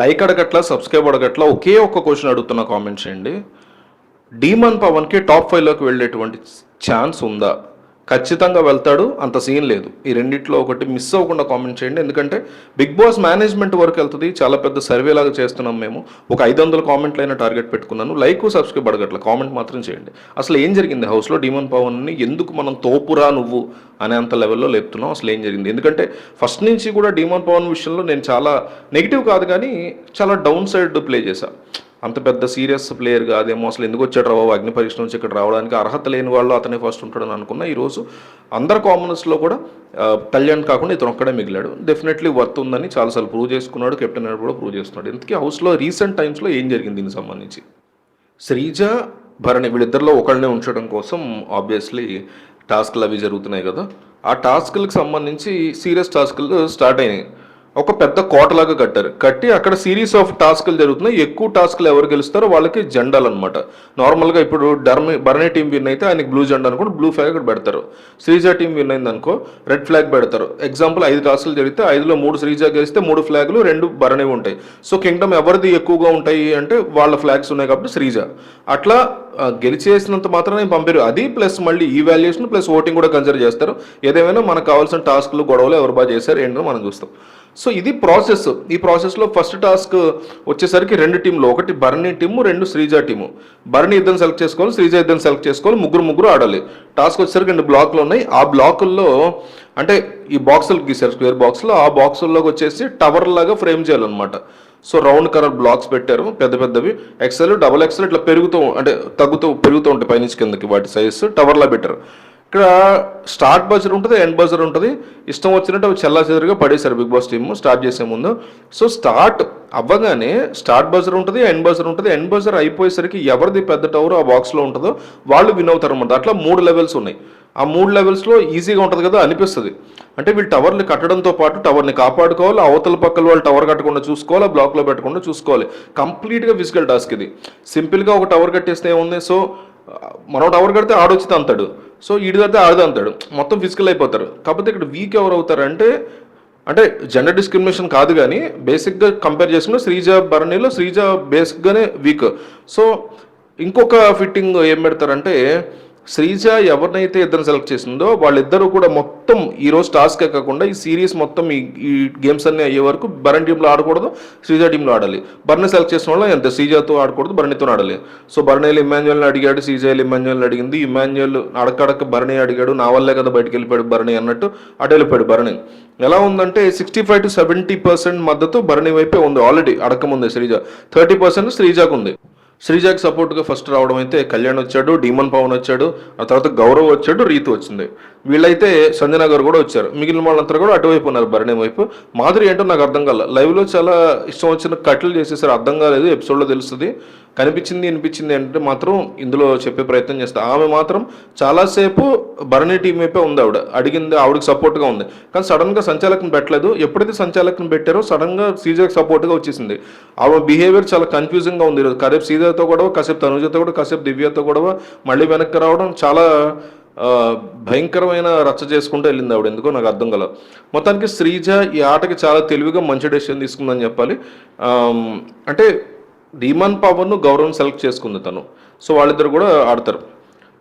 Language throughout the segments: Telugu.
లైక్ అడగట్ల సబ్స్క్రైబ్ అడగట్ల ఒకే ఒక్క క్వశ్చన్ అడుగుతున్న కామెంట్స్ చేయండి. డీమన్ పవన్కి టాప్ ఫైవ్లోకి వెళ్ళేటువంటి ఛాన్స్ ఉందా? ఖచ్చితంగా వెళ్తాడు అంత సీన్ లేదు. ఈ రెండిట్లో ఒకటి మిస్ అవ్వకుండా కామెంట్ చేయండి. ఎందుకంటే బిగ్ బాస్ మేనేజ్మెంట్ వరకు వెళ్తుంది. చాలా పెద్ద సర్వే లాగా చేస్తున్నాం మేము. ఒక ఐదు వందల కామెంట్లు అయినా టార్గెట్ పెట్టుకున్నాను. Like subscribe అడగట్ల. కామెంట్ మాత్రం చేయండి. అసలు ఏం జరిగింది? హౌస్లో డీమన్ పవన్ని ఎందుకు మనం తోపురా నువ్వు అనేంత లెవెల్లో లేపుతున్నాం. అసలు ఏం జరిగింది? ఎందుకంటే ఫస్ట్ నుంచి కూడా డీమన్ పవన్ విషయంలో నేను చాలా నెగిటివ్ కాదు కానీ చాలా డౌన్ సైడ్ ప్లే చేశాను అంత పెద్ద సీరియస్ ప్లేయర్ కాదేమో అసలు ఎందుకు వచ్చాడు రావు అగ్ని పరీక్ష నుంచి ఇక్కడ రావడానికి అర్హత లేని వాళ్ళు అతనే ఫస్ట్ ఉంటాడని అనుకున్నా. ఈరోజు అందరు కామనర్స్లో కూడా ఆ, కళ్యాణ్ కాకుండా ఇతను ఒక్కడే మిగిలాడు. డెఫినెట్లీ వర్త్ ఉందని చాలాసార్లు ప్రూవ్ చేసుకున్నాడు. కెప్టెన్ అయినప్పుడు కూడా ప్రూవ్ చేస్తున్నాడు ఇంతకీ హౌస్లో రీసెంట్ టైమ్స్లో ఏం జరిగింది దీనికి సంబంధించి? శ్రీజ భరణి వీళ్ళిద్దరిలో ఒకళ్ళనే ఉంచడం కోసం ఆబ్వియస్లీ టాస్క్లు అవి జరుగుతున్నాయి కదా. ఆ టాస్క్లకు సంబంధించి సీరియస్ టాస్క్లు స్టార్ట్ అయినాయి. ఒక పెద్ద కోటలాగా కట్టారు. కట్టి అక్కడ సిరీస్ ఆఫ్ టాస్క్లు జరుగుతున్నాయి. ఎక్కువ టాస్క్లు ఎవరు గెలుస్తారో వాళ్ళకి జెండాలు అనమాట నార్మల్గా ఇప్పుడు డర్మి బర్నీ టీం విన్ అయితే ఆయనకి బ్లూ జెండా అనుకోండి బ్లూ ఫ్లాగ్ అక్కడ పెడతారు. శ్రీజ టీం విన్ అయింది అనుకో రెడ్ ఫ్లాగ్ పెడతారు. ఎగ్జాంపుల్ ఐదు టాస్క్లు జరిగితే ఐదులో మూడు శ్రీజ గెలిస్తే మూడు ఫ్లాగ్లు రెండు బరణి ఉంటాయి. సో కింగ్డమ్ ఎవరిది ఎక్కువగా ఉంటాయి అంటే వాళ్ళ ఫ్లాగ్స్ ఉన్నాయి కాబట్టి శ్రీజ అట్లా గెలిచేసినంత మాత్రమే పంపారు. అది ప్లస్ మళ్ళీ ఈ వాల్యుయేషన్ ప్లస్ ఓటింగ్ కూడా కన్సిడర్ చేస్తారు. ఏదేమైనా మనకు కావాల్సిన టాస్క్లు గొడవలు ఎవరు బాగా చేశారు ఏంటో మనం చూస్తాం. సో ఇది ప్రాసెస్. ఈ ప్రాసెస్లో ఫస్ట్ టాస్క్ వచ్చేసరికి రెండు టీంలు. ఒకటి భరణి టీము రెండు శ్రీజ టీము. భరణి ఇద్దరు సెలెక్ట్ చేసుకోవాలి శ్రీజ ఇద్దరు సెలెక్ట్ చేసుకోవాలి ముగ్గురు ముగ్గురు ఆడాలి. టాస్క్ వచ్చేసరికి రెండు బ్లాక్లు ఉన్నాయి. ఆ బ్లాకుల్లో అంటే ఈ బాక్సులు గీసారు స్క్వేర్ బాక్స్లో. ఆ బాక్సుల్లోకి వచ్చేసి టవర్ లాగా ఫ్రేమ్ చేయాలన్నమాట. సో రౌండ్ కలర్ బ్లాక్స్ పెట్టారు పెద్ద పెద్దవి. ఎక్సెల్ డబల్ ఎక్సెల్ ఇట్లా పెరుగుతూ అంటే తగ్గుతూ పెరుగుతూ ఉంటాయి పైనుంచి కిందకి. వాటి సైజ్ టవర్లా పెట్టారు. ఇక్కడ స్టార్ట్ బజర్ ఉంటుంది ఎండ్ బజర్ ఉంటుంది. ఇష్టం వచ్చినట్టు అవి చల్లా చెదరుగా పడేశారు బిగ్ బాస్ టీమ్ స్టార్ట్ చేసే ముందు. సో స్టార్ట్ అవ్వగానే స్టార్ట్ బజర్ ఉంటుంది ఎండ్ బజర్ ఉంటుంది. ఎండ్ బజర్ అయిపోయేసరికి ఎవరిది పెద్ద టవర్ ఆ బాక్స్లో ఉంటుందో వాళ్ళు విన్ అవుతారు అనమాట అట్లా మూడు లెవెల్స్ ఉన్నాయి. ఆ మూడు లెవెల్స్లో ఈజీగా ఉంటుంది కదా అనిపిస్తుంది. అంటే వీళ్ళు టవర్ని కట్టడంతో పాటు టవర్ని కాపాడుకోవాలి అవతల పక్కల వాళ్ళు టవర్ కట్టకుండా చూసుకోవాలి బ్లాక్లో పెట్టకుండా చూసుకోవాలి. కంప్లీట్గా ఫిజికల్ టాస్క్ ఇది. సింపుల్గా ఒక టవర్ కట్టేస్తే ఏముంది? సో మనం టవర్ కడితే ఆడొచ్చి తంతాడు. సో ఈడు కడితే ఆడదు అంటాడు. మొత్తం ఫిజికల్ అయిపోతారు. కాకపోతే ఇక్కడ వీక్ ఎవరు అవుతారంటే అంటే జెండర్ డిస్క్రిమినేషన్ కాదు కానీ బేసిక్గా కంపేర్ చేసుకుంటే శ్రీజ భరణిలో శ్రీజ బేసిక్గానే వీక్ సో ఇంకొక ఫిట్టింగ్ ఏం పెడతారంటే శ్రీజ ఎవరినైతే ఇద్దరు సెలెక్ట్ చేసిందో వాళ్ళిద్దరూ కూడా మొత్తం ఈ రోజు టాస్క్ కాకుండా ఈ సిరీస్ మొత్తం ఈ ఈ గేమ్స్ అన్ని అయ్యే వరకు బరణ్ టీంలో ఆడకూడదు శ్రీజ టీంలో ఆడాలి. భరణి సెలెక్ట్ చేసిన వాళ్ళు ఎంత శ్రీజతో ఆడకూడదు బర్ణితో ఆడాలి. సో బర్ణేలు ఇమాన్యువల్ని అడిగాడు శ్రీజైలు ఇమాన్యువల్ని అడిగింది. ఇమాన్యువల్ అడకడక భరణి అడిగాడు నా వల్లే కదా బయటికి వెళ్ళిపోయాడు భరణి అన్నట్టు అటు వెళ్ళిపోయాడు భరణి. ఎలా ఉందంటే sixty five to seventy percent మద్దతు భరణి వైపే ఉంది ఆల్రెడీ అడకముంది శ్రీజ. థర్టీ పర్సెంట్ శ్రీజాకు ఉంది. శ్రీజాకి సపోర్ట్గా ఫస్ట్ రావడం అయితే కళ్యాణ్ వచ్చాడు డీమన్ పవన్ వచ్చాడు ఆ తర్వాత గౌరవ్ వచ్చాడు రీతు వచ్చింది. వీళ్ళైతే సంజన గారు కూడా వచ్చారు. మిగిలిన వాళ్ళంతా కూడా అటువైపు ఉన్నారు భరణి వైపు. మాధురి ఏంటో నాకు అర్థం కాలేదు లైవ్లో చాలా ఇష్టం వచ్చిన కట్లు చేసేసారు. అర్థం కాలేదు. ఎపిసోడ్లో తెలుస్తుంది. కనిపించింది అనిపించింది అంటే మాత్రం ఇందులో చెప్పే ప్రయత్నం చేస్తా. ఆమె మాత్రం చాలాసేపు భరణి టీం వైపే ఉంది ఆవిడ. అడిగింది ఆవిడకి సపోర్ట్గా ఉంది. కానీ సడన్గా సంచాలకం పెట్టలేదు. ఎప్పుడైతే సంచాలకం పెట్టారో సడన్గా సీజర్కి సపోర్ట్గా వచ్చేసింది. ఆమె బిహేవియర్ చాలా కన్ఫ్యూజింగ్గా ఉంది ఈరోజు. కాసేపు సీజర్తో గొడవ కాసేపు తనుజతో కూడా కాసేపు దివ్యతో గొడవ మళ్ళీ వెనక్కి రావడం చాలా భయంకరమైన రచ్చ చేసుకుంటూ వెళ్ళింది ఆవిడ. ఎందుకో నాకు అర్థం కల. మొత్తానికి శ్రీజ ఈ ఆటకి చాలా తెలివిగా మంచి డెసిషన్ తీసుకుందని చెప్పాలి. అంటే డీమన్ పవన్ గౌరవం సెలెక్ట్ చేసుకుంది తను. సో వాళ్ళిద్దరు కూడా ఆడతారు.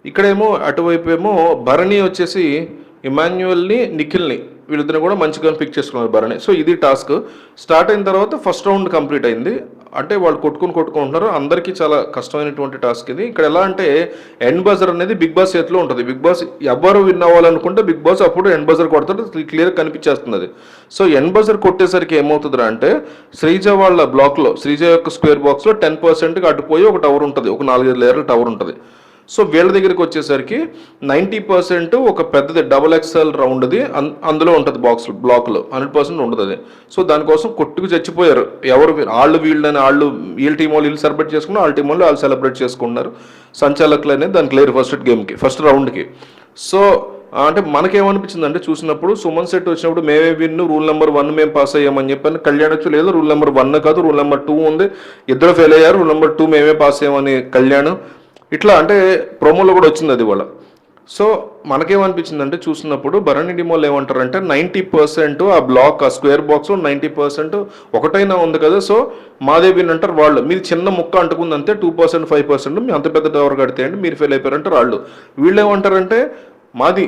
ఇక్కడేమో అటువైపు ఏమో భరణి వచ్చేసి ఇమాన్యువల్ని నిఖిల్ని వీళ్ళిద్దరు కూడా మంచిగా పిక్ చేసుకున్నారు భరణి. సో ఇది టాస్క్ స్టార్ట్ అయిన తర్వాత ఫస్ట్ రౌండ్ కంప్లీట్ అయింది. అంటే వాళ్ళు కొట్టుకుని కొట్టుకుంటున్నారు. అందరికీ చాలా కష్టమైనటువంటి టాస్క్ ఇది. ఇక్కడ ఎలా అంటే ఎండ్ బజర్ అనేది బిగ్ బాస్ చేతిలో ఉంటుంది. బిగ్ బాస్ ఎవరు విన్ అవ్వాలనుకుంటే బిగ్ బాస్ అప్పుడు ఎండ్ బజర్ కొడతాడు. క్లియర్ కనిపించేస్తుంది అది సో ఎండ్ బజర్ కొట్టేసరికి ఏమవుతుందిరా అంటే శ్రీజ వాళ్ళ బ్లాక్లో శ్రీజ యొక్క స్క్వేర్ బాక్స్లో టెన్ పర్సెంట్కి అటుపోయి ఒక టవర్ ఉంటుంది. ఒక నాలుగైదు లేయర్ల టవర్ ఉంటుంది. సో వీళ్ళ దగ్గరికి వచ్చేసరికి నైంటీ పర్సెంట్ ఒక పెద్దది డబుల్ ఎక్స్ఎల్ రౌండ్ది అందులో ఉంటుంది బాక్స్ బ్లాక్లో. హండ్రెడ్ పర్సెంట్ ఉంటుంది అది. సో దానికోసం కొట్టుకు చచ్చిపోయారు. ఎవరు వాళ్ళు వీళ్ళని వాళ్ళు వీళ్ళ టీం వాళ్ళు వీళ్ళు సెలబ్రేట్ చేసుకున్నారు వాళ్ళ టీం వాళ్ళు వాళ్ళు సెలబ్రేట్ చేసుకున్నారు. సంచాలకులు అనేది దానికి లేరు ఫస్ట్ గేమ్కి ఫస్ట్ రౌండ్కి. సో అంటే మనకేమనిపించింది అంటే చూసినప్పుడు సుమన్ సెట్ వచ్చినప్పుడు మేమే విన్ రూల్ నెంబర్ వన్ మేము పాస్ అయ్యామని చెప్పాను. కళ్యాణ్ వచ్చి లేదు రూల్ నెంబర్ వన్ కాదు రూల్ నెంబర్ టూ ఉంది. ఇద్దరు ఫెయిల్ అయ్యారు రూల్ నెంబర్ టూ మేమే పాస్ అయ్యామని కళ్యాణ్ ఇట్లా అంటే ప్రోమోలో కూడా వచ్చింది అది వాళ్ళ సో మనకేమనిపించిందంటే చూసినప్పుడు భరణి డిమోలు ఏమంటారంటే నైంటీ పర్సెంట్ ఆ బ్లాక్ ఆ స్క్వేర్ బాక్స్ నైంటీ పర్సెంట్ ఒకటైనా ఉంది కదా సో మాదేవి అంటారు వాళ్ళు. మీరు చిన్న ముక్క అంటుకుంది అంతే టూ పర్సెంట్ ఫైవ్ పర్సెంట్ మీ అంత పెద్ద టవర్ కడితే అండి మీరు ఫెయిల్ అయిపోయారంటారు వాళ్ళు. వీళ్ళు ఏమంటారంటే మాది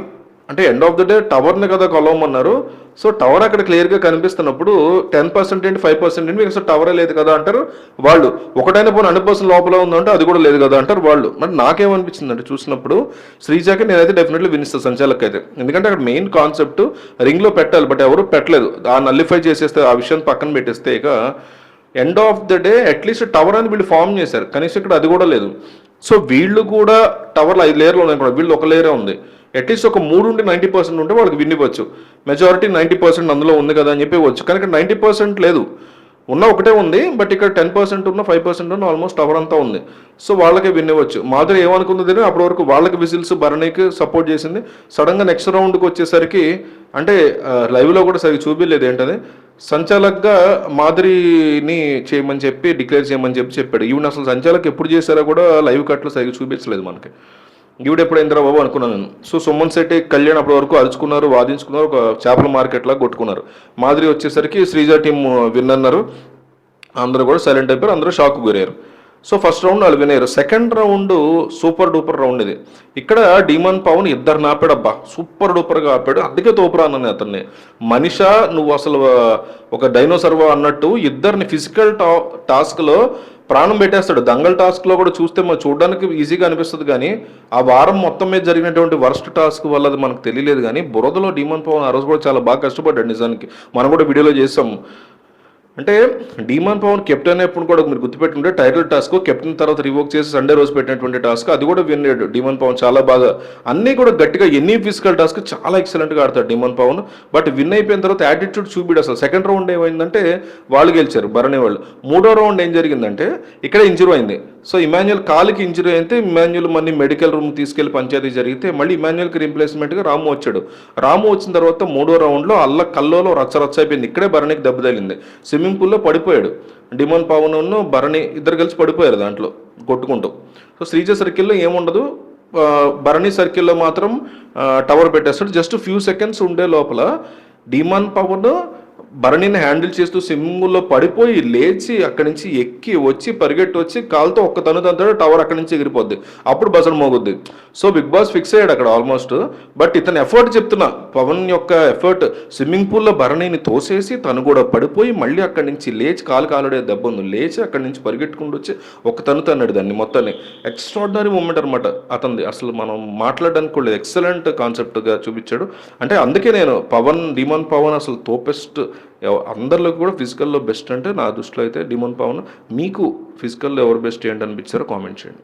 అంటే ఎండ్ ఆఫ్ ద డే టవర్ని కదా కొలవమన్నారు. సో టవర్ అక్కడ క్లియర్గా కనిపిస్తున్నప్పుడు టెన్ పర్సెంట్ ఏంటి ఫైవ్ పర్సెంట్ ఏంటి మీకు అసలు టవరే లేదు కదా అంటారు వాళ్ళు. ఒకటైన పోనీ హండ్రెడ్ పర్సెంట్ లోపల ఉందంటే అది కూడా లేదు కదా అంటారు వాళ్ళు. మరి నాకేమనిపించింది అంటే చూసినప్పుడు శ్రీజాకి నేనైతే డెఫినెట్లీ వినిస్తాను సంచాలక్ అయితే ఎందుకంటే అక్కడ మెయిన్ కాన్సెప్ట్ రింగ్లో పెట్టాలి బట్ ఎవరు పెట్టలేదు. ఆ నల్లిఫై చేసేస్తే ఆ విషయం పక్కన పెట్టేస్తే ఇక end of the day at least tower అని వీళ్ళు ఫామ్ చేశారు. కనీసం ఇక్కడ అది కూడా లేదు. సో వీళ్ళు కూడా టవర్లు ఐదు లేయర్లు ఉన్నాయి కూడా. వీళ్ళు ఒక లేయరే ఉంది. అట్లీస్ట్ ఒక మూడు నుండి నైంటీ పర్సెంట్ ఉంటే వాళ్ళకి విన్ ఇవ్వచ్చు. మెజారిటీ నైంటీ పర్సెంట్ అందులో ఉంది కదా అని చెప్పి వచ్చు కానీ నైంటీ పర్సెంట్ లేదు. ఉన్న ఒకటే ఉంది బట్ ఇక్కడ టెన్ పర్సెంట్ ఉన్న ఫైవ్ పర్సెంట్ ఉన్న ఆల్మోస్ట్ టవర్ అంతా ఉంది. సో వాళ్ళకే విన్ ఇవ్వచ్చు. మాధురి ఏమనుకుంది అప్పటి వరకు వాళ్ళకి విజిల్స్ భరణికి సపోర్ట్ చేసింది. సడన్గా నెక్స్ట్ రౌండ్కి వచ్చేసరికి అంటే లైవ్లో కూడా సరిగ్గా చూపించలేదు ఏంటది? సంచాలక్గా మాధురిని చేయమని చెప్పి డిక్లేర్ చేయమని చెప్పి చెప్పాడు. ఈవెన్ అసలు సంచాలక్ ఎప్పుడు చేశారో కూడా లైవ్ కట్లో సరిగ్గా చూపించలేదు మనకి. ఈవిడ ఎప్పుడు అయిందిరా బాబు అనుకున్నాను నేను. సో సుమన్ శెట్టి కళ్యాణ్ అప్పటి వరకు అరుచుకున్నారు వాదించుకున్నారు ఒక చేపల మార్కెట్ లాగా కొట్టుకున్నారు. మాదిరి వచ్చేసరికి శ్రీజ టీం విన్ అన్నారు. అందరూ కూడా సైలెంట్ అయిపోయారు అందరూ షాక్ గురయ్యారు. సో ఫస్ట్ రౌండ్ వాళ్ళు వినయ్యారు second round super duper round ఇది. ఇక్కడ డీమన్ పవన్ ఇద్దరు నాపాడబ్బా సూపర్ డూపర్గా ఆపాడు. అందుకే తోపురా అన్నాను అతన్ని. మనిష నువ్వు అసలు ఒక డైనోసర్వా అన్నట్టు ఇద్దరిని ఫిజికల్ టా టాస్క్లో ప్రాణం పెట్టేస్తాడు. దంగల్ టాస్క్లో కూడా చూస్తే మనం చూడడానికి ఈజీగా అనిపిస్తుంది కానీ ఆ వారం మొత్తం మీద జరిగినటువంటి వర్స్ట్ టాస్క్ వల్ల అది మనకు తెలియలేదు కానీ బురదలో డీమన్ పవన్ ఆ రోజు కూడా చాలా బాగా కష్టపడ్డాడు నిజానికి. మనం కూడా వీడియోలో చేసాము అంటే డీమాన్ పవన్ కెప్టెన్ ఎప్పుడు కూడా మీరు గుర్తుపెట్టుకుంటే టైటిల్ టాస్క్ కెప్టెన్ తర్వాత రివోక్ చేసి సండే రోజు పెట్టినటువంటి టాస్క్ అది కూడా విన్నాడు డిమాన్ పవన్ చాలా బాగా అన్నీ కూడా గట్టిగా ఎన్ని ఫిజికల్ టాస్క్ చాలా ఎక్సలెంట్గా ఆడతాడు డీమన్ పవన్. బట్ విన్ అయిపోయిన తర్వాత యాటిట్యూడ్ చూపిడు అసలు. సెకండ్ రౌండ్ ఏమైందంటే వాళ్ళు గెలిచారు భరణి వాళ్ళు. మూడో రౌండ్ ఏం జరిగిందంటే ఇక్కడ ఇంజురీ అయింది. సో ఇమాన్యుల్ కాలికి ఇంజురీ అయితే ఇమాన్యుల్ మళ్ళీ మెడికల్ రూమ్ తీసుకెళ్ళి పంచాయతీ జరిగితే మళ్ళీ ఇమాన్యుల్కి రీప్లేస్మెంట్గా రాము వచ్చాడు. రాము వచ్చిన తర్వాత మూడో రౌండ్లో అల్ల కల్లోలో రచ్చ రచ్చ అయిపోయింది. ఇక్కడే భరణికి దెబ్బ తగిలింది. స్విమ్మింగ్ పూల్లో పడిపోయాడు. డిమోన్ పవన్ భరణి ఇద్దరు కలిసి పడిపోయారు దాంట్లో కొట్టుకుంటూ. సో శ్రీజ సర్కిల్లో ఏముండదు. భరణి సర్కిల్లో మాత్రం టవర్ పెట్టేస్తాడు. జస్ట్ ఫ్యూ సెకండ్స్ ఉండే లోపల డిమాన్ పవన్ భరణిని హ్యాండిల్ చేస్తూ స్విమ్మింగ్లో పడిపోయి లేచి అక్కడి నుంచి ఎక్కి వచ్చి పరిగెట్టి వచ్చి కాలుతో ఒక్క తను తంతాడు టవర్ అక్కడి నుంచి ఎగిరిపోద్ది. అప్పుడు బసన్ మోగుద్ది. సో బిగ్ బాస్ ఫిక్స్ అయ్యాడు అక్కడ ఆల్మోస్ట్. బట్ ఇతను ఎఫర్ట్ చెప్తున్నా. పవన్ యొక్క ఎఫర్ట్. స్విమ్మింగ్ పూల్లో భరణిని తోసేసి తను కూడా పడిపోయి మళ్ళీ అక్కడి నుంచి లేచి కాలు కాలుడే దెబ్బ ఉంది. లేచి అక్కడి నుంచి పరిగెట్టుకుంటూ వచ్చి ఒక తను తన్నాడు దాన్ని మొత్తాన్ని. ఎక్స్ట్రాడినరీ మూమెంట్ అనమాట అతనిది. అసలు మనం మాట్లాడడానికి కూడా ఎక్సలెంట్ కాన్సెప్ట్గా చూపించాడు. అంటే అందుకే నేను పవన్ డిమాన్ పవన్ అసలు తోపెస్ట్ అందరిలో కూడా ఫిజికల్లో బెస్ట్ అంటే నా దృష్టిలో అయితే డిమోన్ పవన్ మీకు ఫిజికల్లో ఎవరు బెస్ట్ ఏంటి అనిపించారో కామెంట్ చేయండి.